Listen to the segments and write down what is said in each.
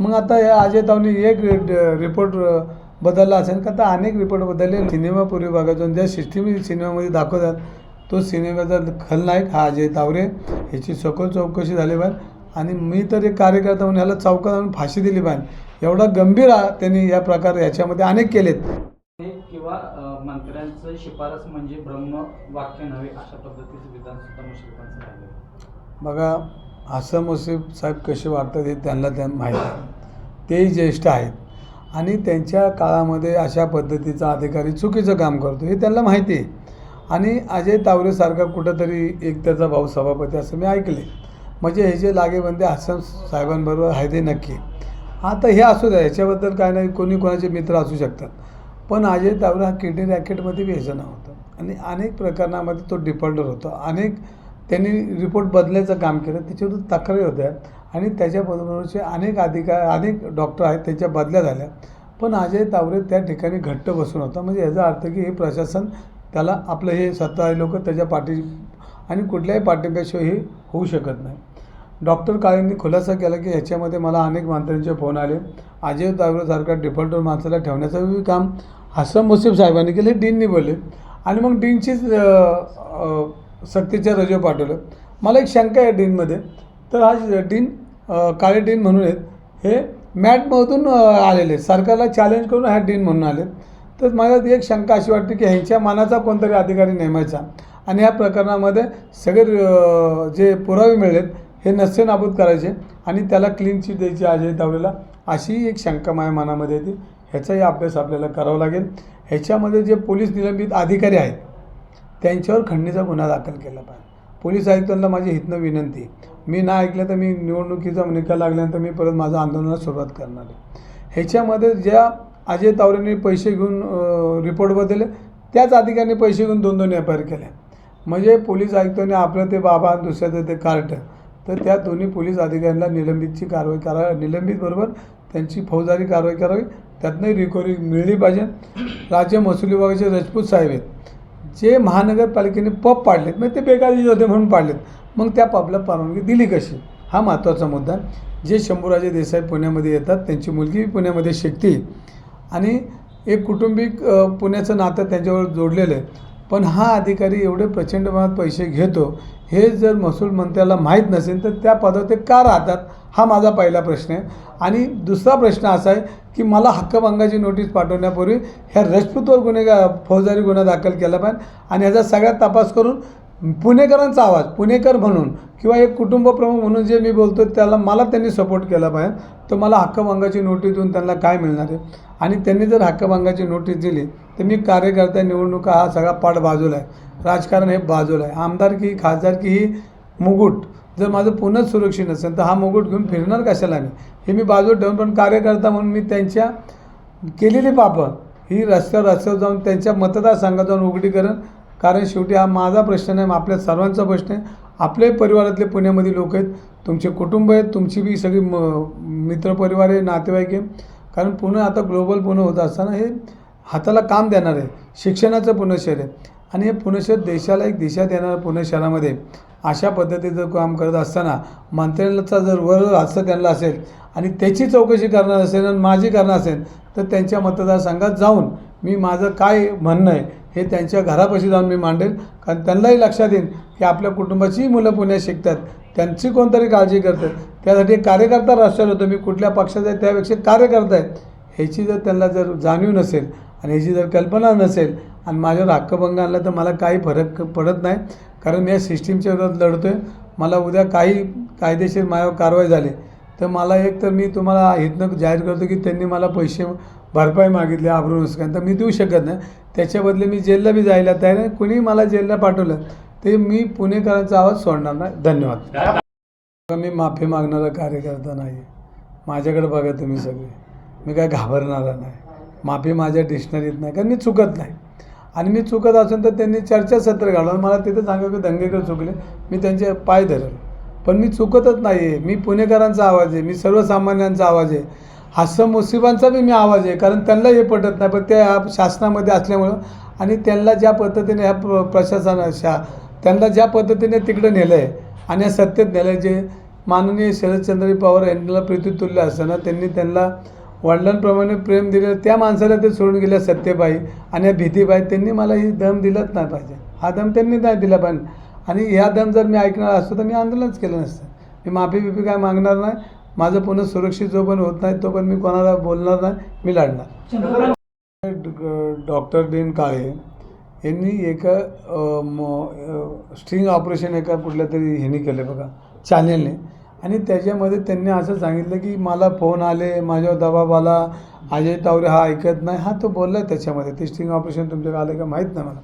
मग आता या अजय तावने एक रिपोर्ट बदलला असेल. का तर अनेक रिपोर्ट बदलले सिनेमापूर्वी बघायचो. ज्या सिस्टीम सिनेमामध्ये दाखवतात तो सिनेमाचा खलनायक हा अजय तावरे? ह्याची सखोल चौकशी झाली पाहिजे. आणि मी तर एक कार्यकर्ता म्हणून ह्याला चौकात आणून फाशी दिली पाहिजे. एवढा गंभीर त्यांनी या प्रकार याच्यामध्ये अनेक केलेत. किंवा मंत्र्यांचं शिफारस म्हणजे ब्रह्म वाक्य नव्हे अशा पद्धतीचं विधान सुद्धा मुश्रीफांचं बघा आसम मुसीफ साहेब कसे वागतात हे त्यांना त्या माहीत आहे. तेही ज्येष्ठ आहेत. आणि त्यांच्या काळामध्ये अशा पद्धतीचा अधिकारी चुकीचं काम करतो हे त्यांना माहिती आहे. आणि अजय तावरेसारखा कुठंतरी एक त्याचा भाऊ सभापती असं मी ऐकले म्हणजे हे जे लागेबंदे आसम साहेबांबरोबर आहे ते नक्की आता हे असू द्या ह्याच्याबद्दल काय नाही कोणी कोणाचे मित्र असू शकतात. पण अजय तावरे हा किडनी रॅकेटमध्ये बी ह्याचं नाव होतं. आणि अनेक प्रकरणामध्ये तो डिफॉल्टर होता. अनेक त्यांनी रिपोर्ट बदलायचं काम केलं. त्याच्यावर तक्रारी होत्या. आणि त्याच्याबरोबरचे अनेक अधिकार अनेक डॉक्टर आहेत त्यांच्या बदल्या झाल्या. पण अजय तावरे त्या ठिकाणी घट्ट बसून होता. म्हणजे याचा अर्थ की हे प्रशासन त्याला आपलं हे सत्ताधारी लोक त्याच्या पाठी आणि कुठल्याही पाठिंब्याशिवाय हे होऊ शकत नाही. डॉक्टर काळेंनी खुलासा केला की ह्याच्यामध्ये मला अनेक मंत्र्यांचे फोन आले. अजय तावरेसारखा डिफॉल्टर माणसाला ठेवण्याचंही काम. हसन मुसीफ साहेबांनी केले. डीननी बोलले. आणि मग डीनचीच सक्तीच्या रजेवर पाठवलं. मला एक शंका आहे डीनमध्ये. तर हा डीन काळे डीन म्हणून आहेत हे मॅटमधून आलेले आहेत. सरकारला चॅलेंज करून ह्या डीन म्हणून आले तर मला ती एक शंका अशी वाटते की ह्यांच्या मनाचा कोणतरी अधिकारी नेमायचा. आणि या प्रकरणामध्ये सगळे जे पुरावे मिळलेत हे नसे नाबूद करायचे. आणि त्याला क्लीन चिट द्यायची अजय दावलेला अशी एक शंका माझ्या मनामध्ये येते. ह्याचाही अभ्यास आपल्याला करावा लागेल. ह्याच्यामध्ये जे पोलीस निलंबित अधिकारी आहेत त्यांच्यावर खंडणीचा गुन्हा दाखल केला पाहिजे. पोलीस आयुक्तांना माझी हितनं विनंती. मी ना ऐकलं तर मी निवडणुकीचा निकाल लागल्यानंतर मी परत माझं आंदोलनाला सुरुवात करणार आहे. ह्याच्यामध्ये ज्या अजय तावरेंनी पैसे घेऊन रिपोर्ट बदलले त्याच अधिकाऱ्यांनी पैसे घेऊन दोन दोन एफ आय आर केल्या म्हणजे पोलीस आयुक्तांनी आपलं ते बाबा आणि दुसऱ्याचं ते कार्ट तर त्या दोन्ही पोलीस अधिकाऱ्यांना निलंबितची कारवाई करा निलंबित बरोबर त्यांची फौजदारी कारवाई करावी त्यातनंही रिकव्हरी मिळली पाहिजे. राज्य महसूल विभागाचे राजपूत साहेब आहेत. जे महानगरपालिकेने पब पाडलेत म्हणजे ते बेकायदेशीर होते म्हणून पाडलेत मग त्या पबला परवानगी दिली कशी? हा महत्त्वाचा मुद्दा. आहे. जे शंभूराजे देसाई पुण्यामध्ये येतात त्यांची मुलगी पुण्यामध्ये शिकते. आणि एक कुटुंबिक पुण्याचं नातं त्यांच्यावर जोडलेलं आहे. पण हा अधिकारी एवढे प्रचंड प्रमाणात पैसे घेतो हे जर महसूल मंत्र्याला माहीत नसेल तर त्या पदावर ते का राहतात? हा माझा पहिला प्रश्न आहे. आणि दुसरा प्रश्न असा आहे की मला हक्कभंगाची नोटीस पाठवण्यापूर्वी ह्या रजपूतवर गुन्हेगार फौजदारी गुन्हा दाखल केला पाहिजे. आणि ह्याचा सगळ्यात तपास करून पुणेकरांचा आवाज पुणेकर म्हणून किंवा एक कुटुंब प्रमुख म्हणून जे मी बोलतो त्याला मला त्यांनी सपोर्ट केला पाहिजे. तर मला हक्कभंगाची नोटीस देऊन त्यांना काय मिळणार आहे? आणि त्यांनी जर हक्कभंगाची नोटीस दिली तर मी कार्यकर्ता निवडणुका हा सगळा पाठ बाजूला आहे. राजकारण हे बाजूला आहे. आमदारकी खासदारकी ही मुकुट जर माझं पुन्हाच सुरक्षित नसेल तर हा मुकुट घेऊन फिरणार कशाला मी? हे मी बाजूला ठेवून पण कार्यकर्ता म्हणून मी त्यांच्या केलेली पापं ही रस्त्यावर रस्त्यावर जाऊन त्यांच्या मतदारसंघात जाऊन उघडी करण कारण शेवटी हा माझा प्रश्न नाही आपल्या सर्वांचा प्रश्न आहे. आपले परिवारातले पुण्यामध्ये लोक आहेत तुमचे कुटुंब आहेत तुमची बी सगळी म मित्रपरिवार आहे नातेवाईक आहे. कारण पुणे आता ग्लोबल पुणे होत असताना हे हाताला काम देणार आहे शिक्षणाचं पुणे शहर आहे. आणि हे पुणे शहर देशाला एक दिशा देणारं पुणे शहरामध्ये अशा पद्धतीचं काम करत असताना मंत्र्यांचा जर वर हास्य त्यांना असेल आणि त्याची चौकशी करणार असेल आणि माझी करणार असेल तर त्यांच्या मतदारसंघात जाऊन मी माझं काय म्हणणं आहे हे त्यांच्या घरापाशी जाऊन मी मांडेल. कारण त्यांनाही लक्षात येईल की आपल्या कुटुंबाचीही मुलं पुण्यात शिकतात. त्यांची कोणतरी काळजी करतात त्यासाठी कार्यकर्ता राष्ट्रात होतो. मी कुठल्या पक्षाचा आहे त्यापेक्षा कार्यकर्ता आहेत ह्याची जर त्यांना जर जाणीव नसेल आणि ह्याची जर कल्पना नसेल आणि माझ्यावर हक्कभंग आणला तर मला काही फरक पडत नाही. कारण मी या सिस्टीमच्या विरोधात लढतो आहे मला उद्या काही कायदेशीर माझ्यावर कारवाई झाली. तर मला एक तर मी तुम्हाला इथनं जाहीर करतो की त्यांनी मला पैसे भरपाई मागितली आबरू तर मी देऊ शकत नाही. त्याच्याबदले मी जेलला बी जायला तयार आहे. कुणी मला जेलला पाठवलं. ते मी पुणेकरांचा आवाज सोडणार नाही. धन्यवाद. मी माफी मागणारा कार्यकर्ता नाही आहे माझ्याकडे बघा तुम्ही सगळे. मी काय घाबरणारा नाही. माफी माझ्या डिक्शनरीत नाही कारण मी चुकत नाही. आणि मी चुकत असेल तर त्यांनी चर्चासत्र घालून मला तिथं सांगा की दंगेकर चुकले. मी त्यांचे पाय धरल. पण मी चुकतच नाही आहे मी पुणेकरांचा आवाज आहे. मी सर्वसामान्यांचा आवाज आहे. हास्य मुसिबांचा बी मी आवाज आहे. कारण त्यांना हे पटत नाही. पण ते शासनामध्ये असल्यामुळं आणि त्यांना ज्या पद्धतीने ह्या प्रशासना शा त्यांना ज्या पद्धतीने तिकडं नेलं आहे आणि या सत्तेत नेलं आहे जे माननीय शरदचंद्र पवार यांना प्रीतीतुल्य असताना त्यांनी त्यांना वडिलांप्रमाणे प्रेम दिलं त्या माणसाला ते सोडून गेल्या सत्यबाई आणि या भीतीबाई त्यांनी मला ही दम दिलंच नाही पाहिजे. हा दम त्यांनी नाही दिला पाहिजे आणि ह्या दम जर मी ऐकणार असतो तर मी आंदोलनच केलं नसतं. मी माफी बिफी काय मागणार नाही. माझं पुन्हा सुरक्षित जो पण होत नाही तो पण मी कोणाला बोलणार नाही मी लढणार. डॉक्टर डीन काळे यांनी एका म- स्ट्रिंग ऑपरेशन एका कुठल्या तरी ह्यानी केलं बघा चॅनेलने आणि त्याच्यामध्ये त्यांनी असं सांगितलं की मला फोन आले माझ्यावर दबाव आला अजय तावरे हा ऐकत नाही. हा तो बोलला आहे त्याच्यामध्ये. ते स्ट्रिंग ऑपरेशन तुमच्याकडे आलं का माहीत नाही मला.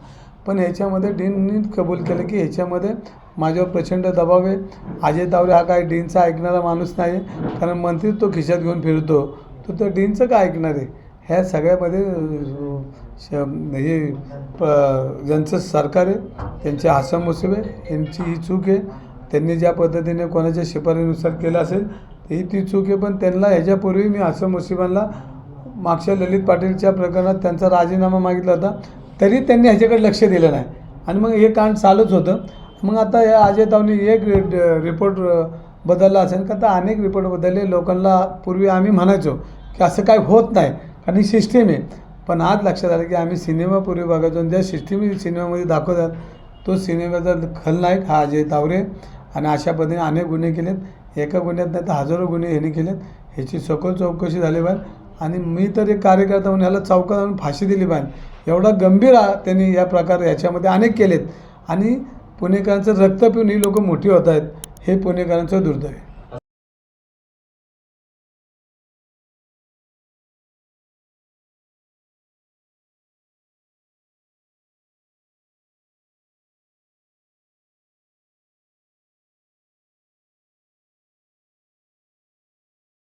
पण ह्याच्यामध्ये डीननी कबूल केलं की ह्याच्यामध्ये माझ्यावर प्रचंड दबाव आहे. अजय तावरे हा काय डीनचा ऐकणारा माणूस नाही. आहे कारण मंत्री तो खिशात घेऊन फिरतो. तो तर डीनचं काय ऐकणार आहे? ह्या सगळ्यामध्ये श- हे प ज्यांचं सरकार आहे त्यांचे हसम मुसीब आहे यांची ही चूक आहे. त्यांनी ज्या पद्धतीने कोणाच्या शिफारीनुसार केलं असेल ही ती चूक आहे. पण त्यांना ह्याच्यापूर्वी मी हसम मुसीबांना मागच्या ललित पाटीलच्या प्रकरणात त्यांचा राजीनामा मागितला होता. तरी त्यांनी ह्याच्याकडे लक्ष दिलं नाही. आणि मग हे कांड चालूच होतं. मग आता या अजय तावनी एक रिपोर्ट बदलला असेल. का तर अनेक रिपोर्ट बदलले. लोकांना पूर्वी आम्ही म्हणायचो की असं काय होत नाही. कारण ही सिस्टीम आहे. पण आज लक्षात आलं की आम्ही सिनेमा पूर्वी जाऊन ज्या सिस्टीम सिनेमामध्ये दाखवतात तो सिनेमाचा खलनायक हा अजय तावरे आणि अशा पद्धतीने अनेक गुन्हे केलेत. एका गुन्ह्यात नाही तर हजारो गुन्हे ह्यांनी केलेत. ह्याची सखोल चौकशी झाली पाहिजे. आणि मी तर एक कार्यकर्ता म्हणून ह्याला चौकात आणून फाशी दिली पाहिजे. एवढा गंभीर त्यांनी या प्रकार ह्याच्यामध्ये अनेक केलेत. आणि पुणेकरांचं रक्त पिऊन ही लोकं मोठी होत आहेत. हे पुणेकरांचं दुर्दैव आहे.